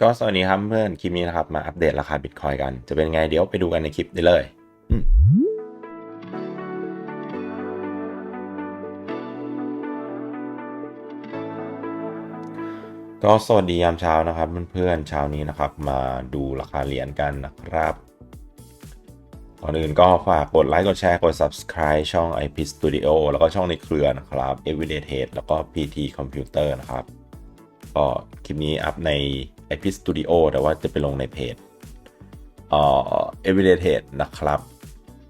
ก็สวัสดีครับเพื่อนคลิปนี้นะครับมาอัปเดตราคาบิตคอยกัน จะเป็นไงเดี๋ยวไปดูกันในคลิปได้เลยก็สวัสดียามเช้านะครับเพื่อนๆเช้านี้นะครับ มาดูราคาเหรียญกันนะครับก่อนอื่นก็ฝากกดไลค์กดแชร์กด subscribe ช่อง IP Studio แล้วก็ช่องในเครือนะครับ Everyday Trade แล้วก็ PT Computer นะครับ ก็คลิปนี้อัพใน IP Studio แต่ว่าจะไปลงในเพจเอ่อ Everyday Trade นะครับ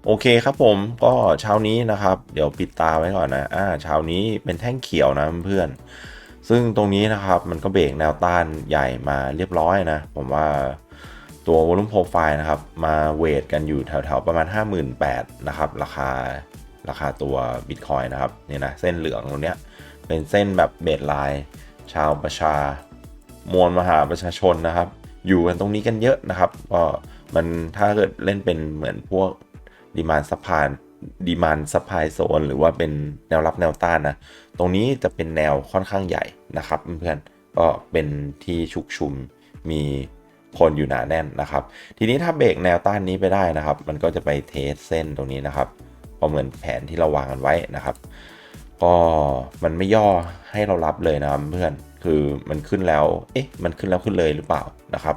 โอเคครับผมก็เช้านี้นะครับ เดี๋ยวปิดตาไว้ก่อนนะอ่าเช้านี้เป็นแท่งเขียวนะเพื่อน ซึ่งตรงนี้นะครับมันก็เบรกแนวต้านใหญ่มาเรียบร้อยนะ ผมว่าตัว volume profile นะครับ มาเวทกันอยู่แถวๆประมาณ 58,000นะครับ ราคาราคาตัว Bitcoin นะครับเนี่ยนะเส้นเหลืองตรงเนี้ยเป็นเส้นแบบเบสไลน์ชาวประชา มวลมหาประชาชนนะครับ อยู่กันตรงนี้กันเยอะนะครับก็มันถ้าเกิดเล่นเป็นเหมือนพวกดีมานสะพานดีมานสปายโซนหรือว่าเป็นแนวรับแนวต้านนะ ตรงนี้จะเป็นแนวค่อนข้างใหญ่นะครับเพื่อนๆก็เป็นที่ชุกชุมมีคนอยู่หนาแน่นนะครับ ทีนี้ถ้าเบรกแนวต้านนี้ไปได้นะครับ มันก็จะไปเทสเส้นตรงนี้นะครับก็เหมือนแผนที่เราวางกันไว้นะครับ ก็มันไม่ย่อให้เรารับเลยนะครับเพื่อน คือมันขึ้นแล้ว เอ๊ะ มันขึ้นแล้วขึ้นเลยหรือเปล่านะครับ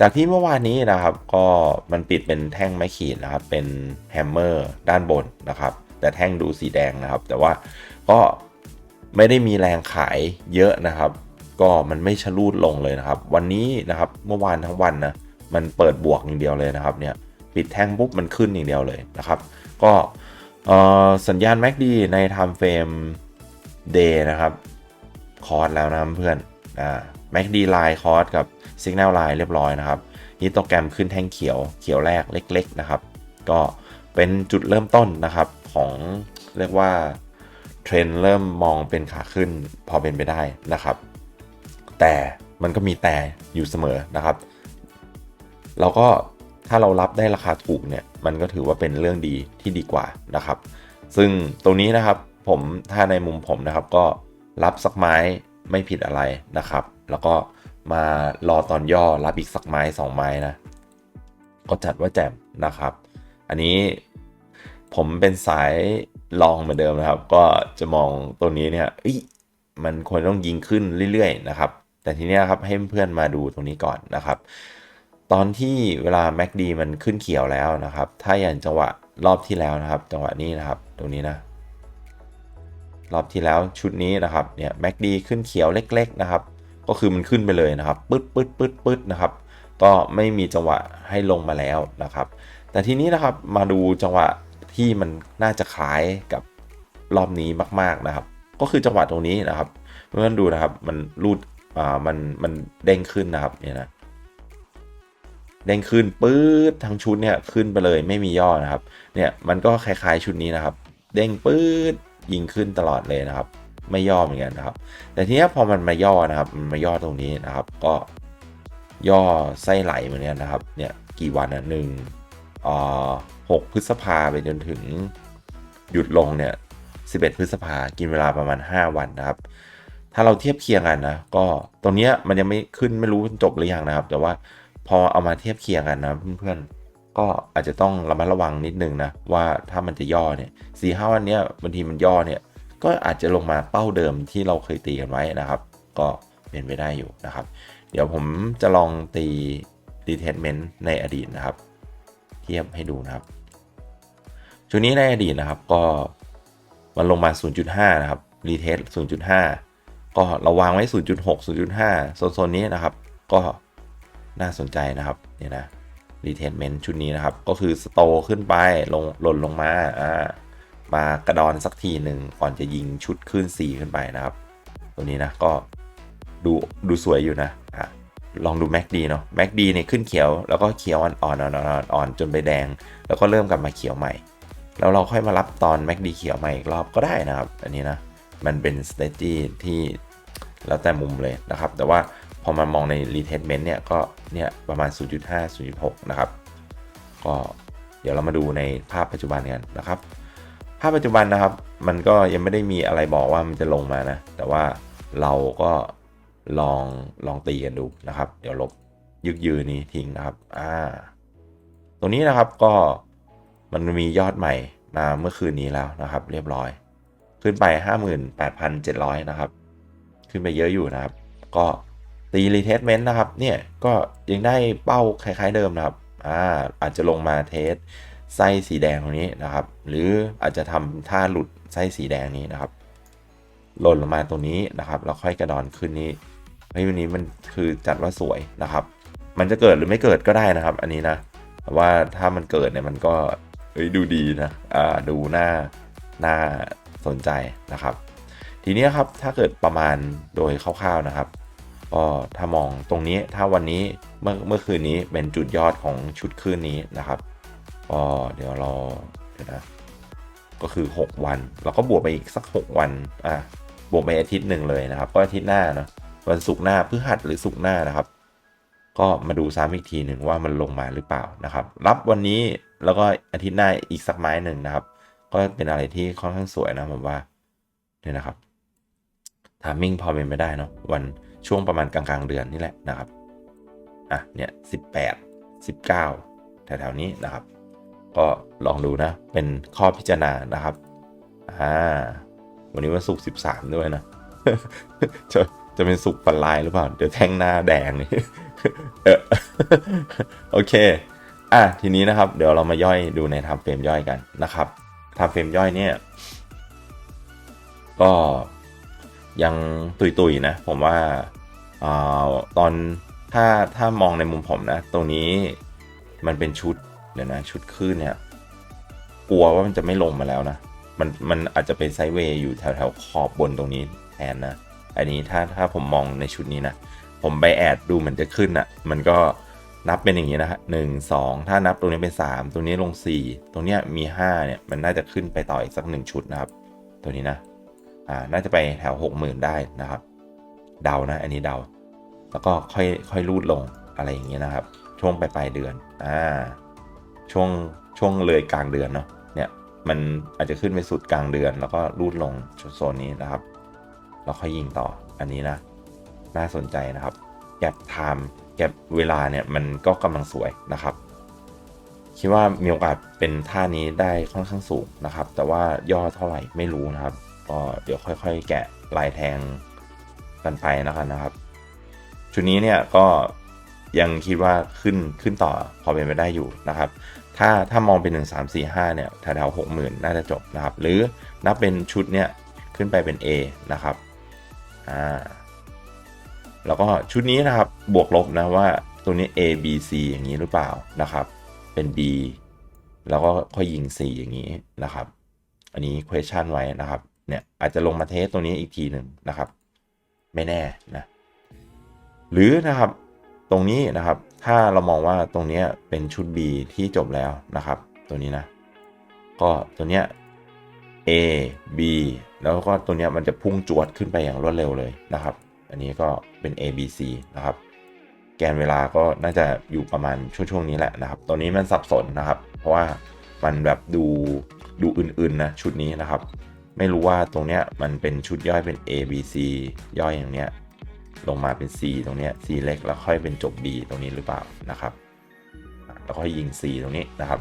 จากที่เมื่อวานนี้นะครับ ก็มันปิดเป็นแท่งไม้ขีดนะครับ เป็นแฮมเมอร์ด้านบนนะครับ แต่แท่งดูสีแดงนะครับ แต่ว่าก็ไม่ได้มีแรงขายเยอะนะครับ ก็มันไม่ชะลูดลงเลยนะครับ วันนี้นะครับ เมื่อวานทั้งวันนะ มันเปิดบวกอย่างเดียวเลยนะครับเนี่ย ปิดแท่งปุ๊บมันขึ้นอย่างเดียวเลยนะครับ ก็สัญญาณ MACD ใน time frame day นะครับ คอร์สแล้วนะเพื่อนอ่า MACD line คอร์สกับ Signal line เรียบร้อยนะครับฮิตโตแกรมขึ้นแท่งเขียวเขียวแรกเล็ก ๆ นะครับ ก็เป็นจุดเริ่มต้นนะครับของเรียกว่าเทรนเริ่มมองเป็นขาขึ้นพอเป็นไปได้นะครับ แต่มันก็มีแต่อยู่เสมอนะครับ เราก็ถ้าเรารับได้ราคาถูกเนี่ยมันก็ถือว่าเป็นเรื่องดีที่ดีกว่านะครับ ซึ่งตรงนี้นะครับผมถ้าในมุมผมนะครับก็ รับสักไม้ไม่ผิดอะไรนะครับ แล้วก็มารอตอนย่อรับอีกสักไม้สองไม้นะ ก็จัดว่าแจ่มนะครับ อันนี้ผมเป็นสายลองเหมือนเดิมนะครับ ก็จะมองตัวนี้เนี่ยมันควรต้องยิงขึ้นเรื่อยๆนะครับ แต่ทีนี้ครับให้เพื่อนมาดูตรงนี้ก่อนนะครับ ตอนที่เวลา MACD มันขึ้นเขียวแล้วนะครับ ถ้าอย่างจังหวะรอบที่แล้วนะครับ จังหวะนี้นะครับ ตรงนี้นะ รอบที่แล้วชุดนี้นะครับเนี่ย MACD ขึ้นเขียวเล็กๆนะครับ ก็คือมันขึ้นไปเลยนะครับปึ๊ดปึ๊ดปึ๊ดปึ๊ดนะครับ ก็ไม่มีจังหวะให้ลงมาแล้วนะครับ แต่ทีนี้นะครับมาดูจังหวะที่มันน่าจะคล้ายกับรอบนี้มากๆนะครับ ก็คือจังหวะตรงนี้นะครับเพื่อนดูนะครับมันรูดอ่ามันมันเด้งขึ้นนะครับเนี่ยนะเด้งขึ้นปื๊ดทั้งชุดเนี่ยขึ้นไปเลยไม่มีย่อนะครับเนี่ยมันก็คล้ายๆชุดนี้นะครับ เด้งปื๊ด ยิงขึ้นตลอดเลยนะครับ ไม่ย่อเหมือนกันนะครับ แต่ทีนี้พอมันมาย่อนะครับ มันมาย่อตรงนี้นะครับ ก็ย่อไส้ไหลเหมือนกันนะครับ เนี่ยกี่วันอะหนึ่งเอ่อหกพฤษภาไปจนถึงหยุดลงเนี่ยสิบเอ็ดพฤษภากินเวลาประมาณ5วันนะครับ ถ้าเราเทียบเคียงกันนะ ก็ตรงเนี้ยมันยังไม่ขึ้นไม่รู้จบหรือยังนะครับ แต่ว่าพอเอามาเทียบเคียงกันนะเพื่อนๆ ก็อาจจะต้องระมัดระวังนิดนึงนะว่าถ้ามันจะย่อเนี่ยสี่ห้าวันเนี้ยบางทีมันย่อเนี่ยก็อาจจะลงมาเป้าเดิมที่เราเคยตีกันไว้นะครับ ก็เป็นไปได้อยู่นะครับ เดี๋ยวผมจะลองตี retestment ในอดีตนะครับ เทียบให้ดูนะครับชุดนี้ในอดีตนะครับก็มันลงมา 0.5 นะครับ retest 0.5 ก็เราวางไว้ 0.6 0.5โซนๆนี้นะครับ ก็น่าสนใจนะครับเนี่ยนะ retestment ชุดนี้นะครับ ก็คือสโตขึ้นไปลงหล่นลงมาอ่ามากระดอนสักทีหนึ่งก่อนจะยิงชุดขึ้น 4 ขึ้นไปนะครับ ตัวนี้นะก็ดูดูสวยอยู่นะอะลองดู MACD เนาะ MACD เนี่ยขึ้นเขียวแล้วก็เขียวอ่อนๆอ่อนๆอ่อนๆจนไปแดง แล้วก็เริ่มกลับมาเขียวใหม่ แล้วเราค่อยมารับตอน MACD เขียวใหม่อีกรอบก็ได้นะครับ อันนี้นะมันเป็น strategy ที่แล้วแต่มุมเลยนะครับ แต่ว่า พอมามองใน retestment เนี่ยก็เนี่ยประมาณ 0.5 0.6 นะครับ ก็เดี๋ยวเรามาดูในภาพปัจจุบันกันนะครับ ภาพปัจจุบันนะครับ มันก็ยังไม่ได้มีอะไรบอกว่ามันจะลงมานะ แต่ว่าเราก็ลองลองตีกันดูนะครับ เดี๋ยวลบยึกยือนี้ทิ้งนะครับ อ่า ตรงนี้นะครับก็มันมียอดใหม่มาเมื่อคืนนี้แล้วนะครับ เรียบร้อย ขึ้นไป 58,700 นะครับ ขึ้นไปเยอะอยู่นะครับ ก็ ตีรีเทสเมนต์นะครับ เนี่ยก็ยังได้เป้าคล้ายๆเดิมนะครับอ่าอาจจะลงมาเทสไส้สีแดงตรงนี้นะครับ หรืออาจจะทำท่าหลุดไส้สีแดงนี้นะครับ หล่นลงมาตรงนี้นะครับแล้วค่อยกระดอนขึ้นนี้เฮ้ยวันนี้มันคือจัดว่าสวยนะครับ มันจะเกิดหรือไม่เกิดก็ได้นะครับ อันนี้นะแต่ว่าถ้ามันเกิดเนี่ยมันก็เฮ้ยดูดีนะอ่าดูหน่าหน่าสนใจนะครับ ทีนี้ครับถ้าเกิดประมาณโดยคร่าวๆนะครับ ก็ถ้ามองตรงนี้ถ้าวันนี้เมื่อเมื่อคืนนี้เป็นจุดยอดของชุดคืนนี้นะครับก็เดี๋ยวรอเดี๋ยวนะก็คือ 6 วันเราก็บวกไปอีกสัก 6 วันอะบวกไปอาทิตย์หนึ่งเลยนะครับ ก็อาทิตย์หน้าเนาะวันศุกร์หน้าพฤหัสหรือศุกร์หน้านะครับ ก็มาดูซ้ำอีกทีหนึ่งว่ามันลงมาหรือเปล่านะครับ รับวันนี้แล้วก็อาทิตย์หน้าอีกสักไม้หนึ่งนะครับ ก็เป็นอะไรที่ค่อนข้างสวยนะผมว่าเนี่ยนะครับทามมิ่งพอเป็นไปได้เนาะวัน ช่วงประมาณกลางๆเดือนนี่แหละนะครับอะเนี่ยสิบแปดสิบเก้าแถวๆนี้นะครับ ก็ลองดูนะ เป็นข้อพิจารณานะครับอ่าวันนี้วันศุกร์สิบสามด้วยนะจะจะเป็นสุกร์ปันลายหรือเปล่า เดี๋ยวแท่งหน้าแดงนี่เออโอเค อะทีนี้นะครับ เดี๋ยวเรามาย่อยดูในทำเฟรมย่อยกันนะครับทำเฟรมย่อยเนี่ย ก็ ยังตุยๆนะ ผมว่าอาตอนถ้าถ้ามองในมุมผมนะ ตรงนี้มันเป็นชุดเดี๋ยวนะ ชุดขึ้นเนี่ย กลัวว่ามันจะไม่ลงมาแล้วนะ มันมันอาจจะเป็นไซด์เวย์อยู่แถวแถวขอบบนตรงนี้แทนนะ อันนี้ถ้าถ้าผมมองในชุดนี้นะ ผมไปแอดดูเหมือนจะขึ้นอะ่ะ มันก็นับเป็นอย่างนี้นะฮะหนึ่งสองถ้านับตรงนี้เป็น 3 ตรงนี้ลง 4 ตรงเนี้ยมี 5 เนี่ย มันน่าจะขึ้นไปต่ออีกสักหนึ่งชุดนะครับ ตัวนี้นะ อ่าน่าจะไปแถว 60,000 ได้นะครับ เดานะอันนี้เดา แล้วก็ค่อยค่อยรูดลงอะไรอย่างเงี้ยนะครับ ช่วงปลายปลายเดือนอ่าช่วงช่วงเลยกลางเดือนเนาะเนี่ยมันอาจจะขึ้นไปสุดกลางเดือน แล้วก็รูดลงโซนนี้นะครับแล้วค่อยยิงต่ออันนี้นะน่าสนใจนะครับแก็บไทม์แก็บเวลาเนี่ยมันก็กำลังสวยนะครับคิดว่ามีโอกาสเป็นท่านี้ได้ค่อนข้างสูงนะครับ แต่ว่าย่อเท่าไหร่ไม่รู้นะครับ ก็เดี๋ยวค่อยๆ แกะลายแทงกันไปนะครับนะครับ ชุดนี้เนี่ยก็ยังคิดว่าขึ้นขึ้นต่อพอเป็นไปได้อยู่นะครับ ถ้าถ้ามองเป็น 1 3 4 5 เนี่ยแถวๆหกหมื่นน่าจะจบนะครับ หรือนับเป็นชุดเนี่ยขึ้นไปเป็น A นะครับอ่าแล้วก็ชุดนี้นะครับบวกลบนะว่าตัวนี้ A B C อย่างนี้หรือเปล่านะครับ เป็น B แล้วก็ค่อยยิง C อย่างนี้นะครับ อันนี้ question ไว้นะครับ เนี่ยอาจจะลงมาเทสตัวนี้อีกทีหนึ่งนะครับ ไม่แน่นะหรือนะครับตรงนี้นะครับถ้าเรามองว่าตรงนี้เป็นชุด B ที่จบแล้วนะครับ ตัวนี้นะ ก็ตัวเนี้ย A B แล้วก็ตัวเนี้ยมันจะพุ่งจวดขึ้นไปอย่างรวดเร็วเลยนะครับ อันนี้ก็เป็น A B C นะครับ แกนเวลาก็น่าจะอยู่ประมาณช่วงๆนี้แหละนะครับ ตัวนี้มันสับสนนะครับ เพราะว่ามันแบบดูดูอื่นๆนะชุดนี้นะครับ ไม่รู้ว่าตรงเนี้ยมันเป็นชุดย่อยเป็น A B C ย่อยอย่างเนี้ยลงมาเป็น C ตรงเนี้ย C เล็กแล้วค่อยเป็นจบ B ตรงนี้หรือเปล่านะครับ แล้วค่อยยิง C ตรงนี้นะครับ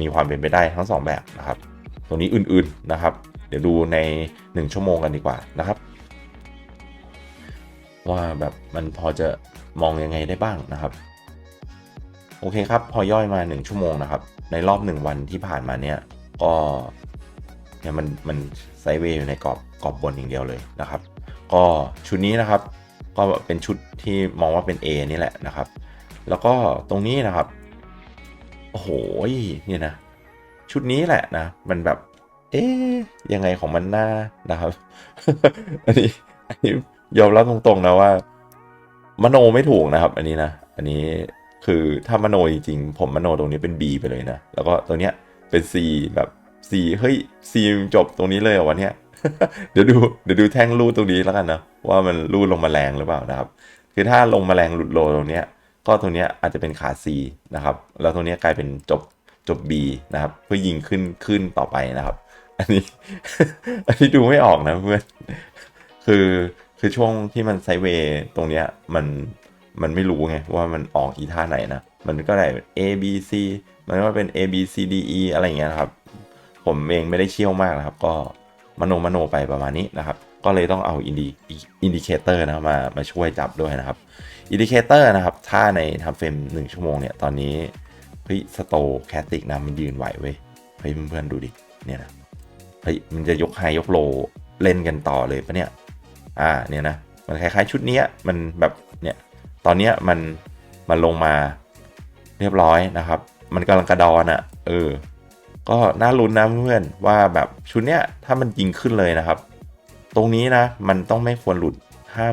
มีความเป็นไปได้ทั้งสองแบบนะครับ ตรงนี้อื่นๆนะครับ เดี๋ยวดูใน 1 ชั่วโมงกันดีกว่านะครับ ว่าแบบมันพอจะมองยังไงได้บ้างนะครับ โอเคครับ พอย่อยมา 1 ชั่วโมงนะครับ ในรอบ 1 วันที่ผ่านมาเนี่ยก็ นี่ยมันมันไซเวย์อยู่ในกรอบกรอบบนอย่างเดียวเลยนะครับ ก็ชุดนี้นะครับ ก็เป็นชุดที่มองว่าเป็น A นี่แหละนะครับ แล้วก็ตรงนี้นะครับโอ้โหเนี่ยนะ ชุดนี้แหละนะ มันแบบ เอ๊ยยังไงของมันหน้านะครับ อันนี้อันนี้ยอมรับตรงๆนะว่า มโนไม่ถูกนะครับ อันนี้นะ อันนี้คือถ้ามโนจริงๆผมมโนตรงนี้เป็น B ไปเลยนะ แล้วก็ตัวเนี้ยเป็น C แบบ C เฮ้ย C จบตรงนี้เลยเหรอวันเนี้ยเดี๋ยวดูเดี๋ยวดูแท่งรูดตรงนี้แล้วกันนะว่ามันรูดลงมาแรงหรือเปล่านะครับ คือถ้าลงมาแรงหลุดโลตรงเนี้ยก็ตรงเนี้ยอาจจะเป็นขา C นะครับแล้วตรงเนี้ยกลายเป็นจบจบ B นะครับ เพื่อยิงขึ้นขึ้นต่อไปนะครับ อันนี้ อันนี้ดูไม่ออกนะเพื่อนคือคือช่วงที่มันไซเวย์ตรงเนี้ยมันมันไม่รู้ไงว่ามันออกอีท่าไหนนะ มันก็ได้ A B C มันก็เป็น A B C D E อะไรเงี้ยนะครับ ผมเองไม่ได้เชี่ยวมากนะครับ ก็มโนมโนไปประมาณนี้นะครับ ก็เลยต้องเอาอินดิอินดิเคเตอร์นะมามาช่วยจับด้วยนะครับอินดิเคเตอร์นะครับ ถ้าในทำเฟรมหนึ่งชั่วโมงเนี่ย ตอนนี้เฮ้ยสโตแคสติกนะมันยืนไหวเว้ยเฮ้ยเพื่อนๆดูดิเนี่ยนะเฮ้ยมันจะยกไฮยกโลเล่นกันต่อเลยปะเนี่ยอ่าเนี่ยนะมันคล้ายๆชุดนี้มันแบบเนี่ยตอนเนี้ยมันมันลงมาเรียบร้อยนะครับ มันกำลังกระดอนอะ่ะเออ ก็น่าลุ้นนะเพื่อนว่าแบบชุดเนี้ยถ้ามันยิงขึ้นเลยนะครับ ตรงนี้นะมันต้องไม่ควรหลุด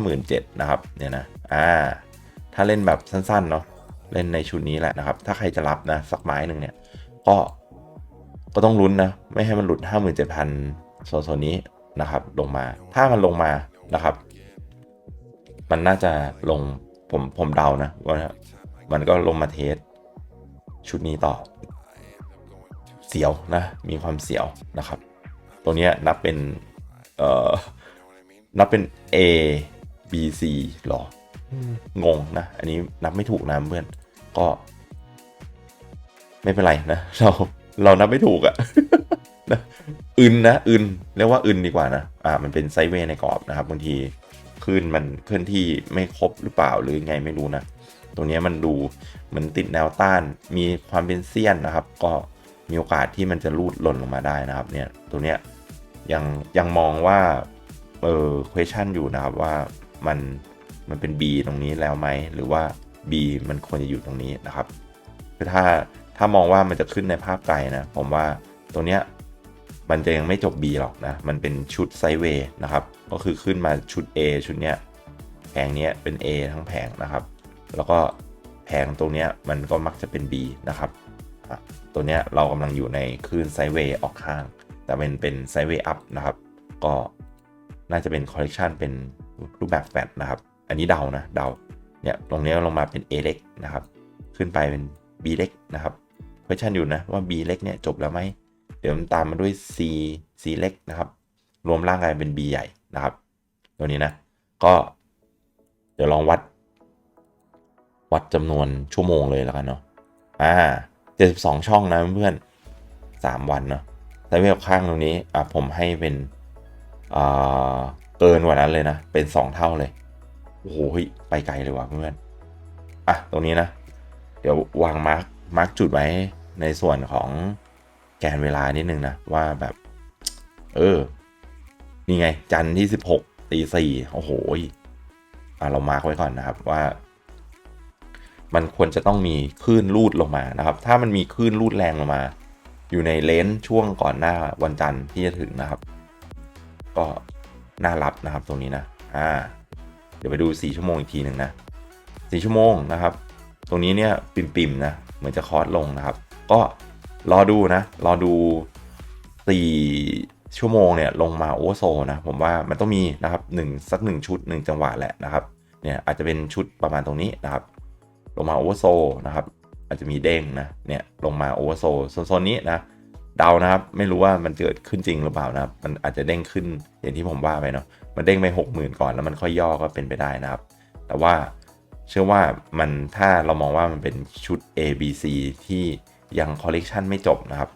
57,000นะครับเนี่ยนะอ่าถ้าเล่นแบบสั้นๆเนาะเล่นในชุดนี้แหละนะครับ ถ้าใครจะรับนะสักไม้หนึ่งเนี่ยก็ก็ต้องลุ้นนะ ไม่ให้มันหลุด 57,000โซนโซนนี้นะครับ ลงมาถ้ามันลงมานะครับ มันน่าจะลงผมผมเดานะว่ามันก็ลงมาเทสชุดนี้ต่อ เสียวนะ มีความเสียวนะครับ ตัวนี้นับเป็นเอ่อนับเป็น A B C หรองงนะ อันนี้นับไม่ถูกนะเพื่อน ก็ ไม่เป็นไรนะ เราเรานับไม่ถูกอะนะอึนนะอึนเรียกว่าอึนดีกว่านะ อ่า มันเป็นไซเวย์ในกรอบนะครับบางทีคลื่นมันเคลื่อนที่ไม่ครบหรือเปล่าหรือไงไม่รู้นะ ตรงนี้มันดูเหมือนติดแนวต้านมีความเป็นเสี้ยนนะครับ ก็ มีโอกาสที่มันจะรูดหล่นลงมาได้นะครับเนี่ยตัวเนี้ยยังยังมองว่าเออ question อยู่นะครับว่ามันมันเป็น B ตรงนี้แล้วไหมหรือว่า B มันควรจะอยู่ตรงนี้นะครับคือถ้าถ้ามองว่ามันจะขึ้นในภาพไกลนะ ผมว่าตัวเนี้ยมันจะยังไม่จบ B หรอกนะ มันเป็นชุดไซเวย์นะครับ ก็คือขึ้นมาชุด A ชุดเนี้ยแผงเนี้ยเป็น A ทั้งแผงนะครับ แล้วก็แผงตรงเนี้ยมันก็มักจะเป็น B นะครับ ตัวเนี้ยเรากำลังอยู่ในคลื่นไซเวย์ออกข้าง แต่เป็นเป็นไซเวย์อัพนะครับ ก็น่าจะเป็นคอลเลกชันเป็นรูปแบบแฟลตนะครับ อันนี้เดานะเดาเนี่ยตรงนี้ลงมาเป็น A เล็กนะครับ ขึ้นไปเป็น B เล็กนะครับ question อยู่นะว่า B เล็กเนี่ยจบแล้วไหมเดี๋ยวมันตามมาด้วย C C เล็กนะครับ รวมร่างกายเป็น B ใหญ่นะครับ ตัวนี้นะ ก็ เดี๋ยวลองวัด วัดจำนวนชั่วโมงเลยแล้วกันเนาะอ่า 72 ช่องนะเพื่อนๆ3วันเนาะแต่เว็บข้างตรงนี้อะผมให้เป็นอ่าเกินกว่านั้นเลยนะ เป็น 2 เท่าเลย โอ้โหไปไกลเลยว่ะเพื่อนอะตรงนี้นะ เดี๋ยววางมาร์กมาร์กจุดไว้ในส่วนของแกนเวลานิดนึงนะ ว่าแบบ เออ นี่ไง จันทร์ที่ 16ตีสี่โอ้โหอะเรามาร์กไว้ก่อนนะครับว่า มันควรจะต้องมีคลื่นลูดลงมานะครับ ถ้ามันมีคลื่นลูดแรงลงมา อยู่ในเลนส์ช่วงก่อนหน้าวันจันทร์ที่จะถึงนะครับ ก็น่ารับนะครับตรงนี้นะอ่าเดี๋ยวไปดู 4 ชั่วโมงอีกทีหนึ่งนะ4ชั่วโมงนะครับ ตรงนี้เนี่ยปิ่มๆนะเหมือนจะคอร์สลงนะครับ ก็รอดูนะ รอดู 4 ชั่วโมงเนี่ยลงมาโอเวอร์โซนะผมว่ามันต้องมีนะครับหนึ่งสักหนึ่งชุดหนึ่งจังหวะแหละนะครับเนี่ยอาจจะเป็นชุดประมาณตรงนี้นะครับ ลงมาโอเวอร์โซนะครับอาจจะมีเด้งนะเนี่ยลงมาโอเวอร์โซโซนนี้นะเดานะครับไม่รู้ว่ามันเกิดขึ้นจริงหรือเปล่านะครับ มันอาจจะเด้งขึ้นอย่างที่ผมว่าไปเนาะมันเด้งไปหกหมื่นก่อนแล้วมันค่อยย่อก็เป็นไปได้นะครับ แต่ว่าเชื่อว่ามันถ้าเรามองว่ามันเป็นชุด A B C ที่ยังคอลเลกชันไม่จบนะครับ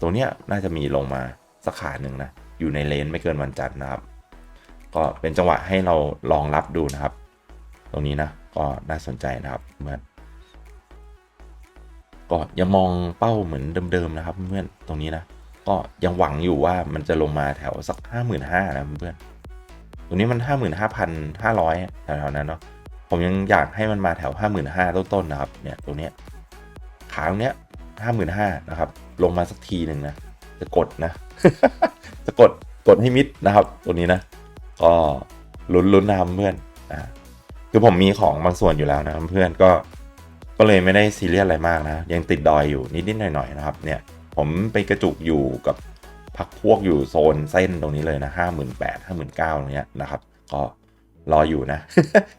ตัวเนี้ยน่าจะมีลงมาสักขาหนึ่งนะอยู่ในเลนไม่เกินวันจันทร์นะครับ ก็เป็นจังหวะให้เราลองรับดูนะครับ ตรงนี้นะ ก็น่าสนใจนะครับเพื่อนก็ยังมองเป้าเหมือนเดิมๆนะครับเพื่อนตรงนี้นะก็ยังหวังอยู่ว่ามันจะลงมาแถวสักห้าหมื่นห้านะเพื่อนตัวนี้มันห้าหมื่นห้าพันห้าร้อยแถวๆนั้นเนาะผมยังอยากให้มันมาแถวห้าหมื่นห้าต้นๆนะครับเนี่ยตัวเนี้ยขาตรงเนี้ยห้าหมื่นห้านะครับลงมาสักทีหนึ่งนะจะกดนะจะกดกดให้มิดนะครับ ตัวนี้นะ ก็ลุ้นลุ้นนำเพื่อนอ่า คือผมมีของบางส่วนอยู่แล้วนะเพื่อนก็ก็เลยไม่ได้ซีเรียสอะไรมากนะ ยังติดดอยอยู่นิดๆหน่อยๆนะครับเนี่ยผมไปกระจุกอยู่กับพักพวกอยู่โซนเส้นตรงนี้เลยนะห้าหมื่นแปดห้าหมื่นเก้าตรงเนี้ยนะครับ ก็รออยู่นะ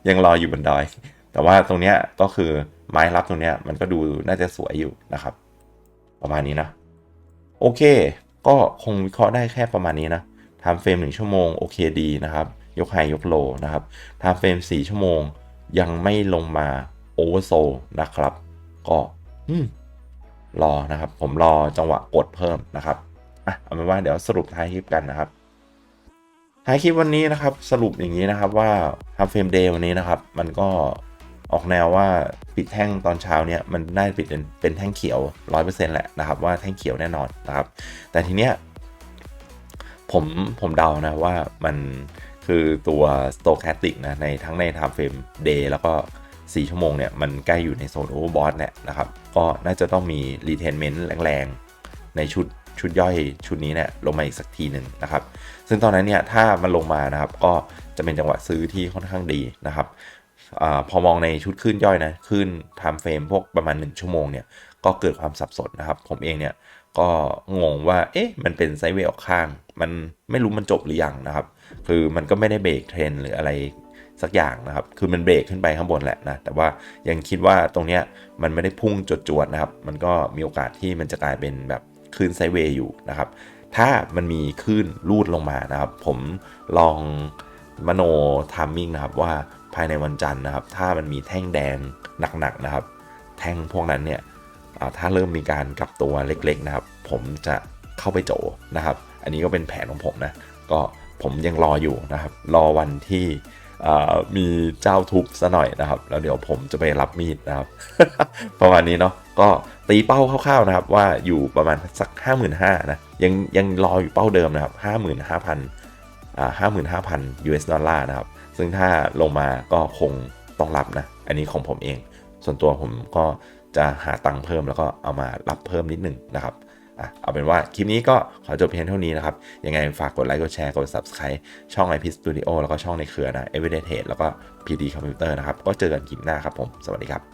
ยังรออยู่บนดอย แต่ว่าตรงเนี้ยก็คือไม้รับตรงเนี้ยมันก็ดูน่าจะสวยอยู่นะครับ ประมาณนี้นะ โอเค ก็คงวิเคราะห์ได้แค่ประมาณนี้นะทำเฟรมหนึ่งชั่วโมงโอเคดีนะครับ ยกไฮยกโลนะครับทม์เฟรม 4 ชั่วโมงยังไม่ลงมาโอเวอร์โซนะครับ ก็รอนะครับ ผมรอจังหวะกดเพิ่มนะครับอะเอาเป็นว่าเดี๋ยวสรุปท้ายคลิปกันนะครับ ท้ายคลิปวันนี้นะครับสรุปอย่างนี้นะครับว่าทำเฟรมเดย์วันนี้นะครับ มันก็ออกแนวว่าปิดแท่งตอนเช้าเนี่ยมันได้ปิดเป็นเป็นแท่งเขียว 100%แหละนะครับ ว่าแท่งเขียวแน่นอนนะครับ แต่ทีเนี้ยผมผมเดานะว่ามัน คือตัว stochastic นะในทั้งใน time frame day แล้วก็ 4 ชั่วโมงเนี่ย มันใกล้อยู่ในโซน overbought เนี่นะครับ ก็น่าจะต้องมี retracement แรงๆ ในชุดชุดย่อยชุดนี้เนี่ยลงมาอีกสักทีหนึ่งนะครับ ซึ่งตอนนั้นเนี่ยถ้ามันลงมานะครับ ก็จะเป็นจังหวะซื้อที่ค่อนข้างดีนะครับอพอมองในชุดขึ้นย่อยนะขึ้น time frame พวกประมาณ 1 ชั่วโมงเนี่ยก็เกิดความสับสนนะครับ ผมเองเนี่ยก็งงว่าเอ๊ะมันเป็นไซด์เวย์ออกข้าง มันไม่รู้มันจบหรือยังนะครับ คือมันก็ไม่ได้เบรกเทรนหรืออะไรสักอย่างนะครับ คือมันเบรกขึ้นไปข้างบนแหละนะ แต่ว่ายังคิดว่าตรงเนี้ยมันไม่ได้พุ่งจวดๆนะครับ มันก็มีโอกาสที่มันจะกลายเป็นแบบคลื่นไซเวย์อยู่นะครับ ถ้ามันมีคลื่นรูดลงมานะครับ ผมลองมโนทามมิ่งนะครับว่าภายในวันจันทร์นะครับ ถ้ามันมีแท่งแดงหนักๆนะครับ แท่งพวกนั้นเนี่ยถ้าเริ่มมีการกลับตัวเล็กๆนะครับ ผมจะเข้าไปโจนะครับ อันนี้ก็เป็นแผนของผมนะ ก็ ผมยังรออยู่นะครับ รอวันที่มีเจ้าทุบซะหน่อยนะครับ แล้วเดี๋ยวผมจะไปรับมีดนะครับ ประมาณนี้เนาะก็ตีเป้าคร่าวๆนะครับ ว่าอยู่ประมาณสัก 5 5 0 0 0นะยังยังรออยู่เป้าเดิมนะครับ 55,000อ่า55,000 US ดอลลาร์นะครับ ซึ่งถ้าลงมาก็คงต้องรับนะ อันนี้ของผมเอง ส่วนตัวผมก็จะหาตังค์เพิ่มแล้วก็เอามารับเพิ่มนิดหนึ่งนะครับ อะเอาเป็นว่าคลิปนี้ก็ขอจบเพียงเท่านี้นะครับ ยังไงฝากกดไลค์กดแชร์กด subscribe ช่อง IP Studio แล้วก็ช่องในเครือนะ Everyday Trade แล้วก็ PD Computer นะครับ ก็เจอกันคลิปหน้าครับผม สวัสดีครับ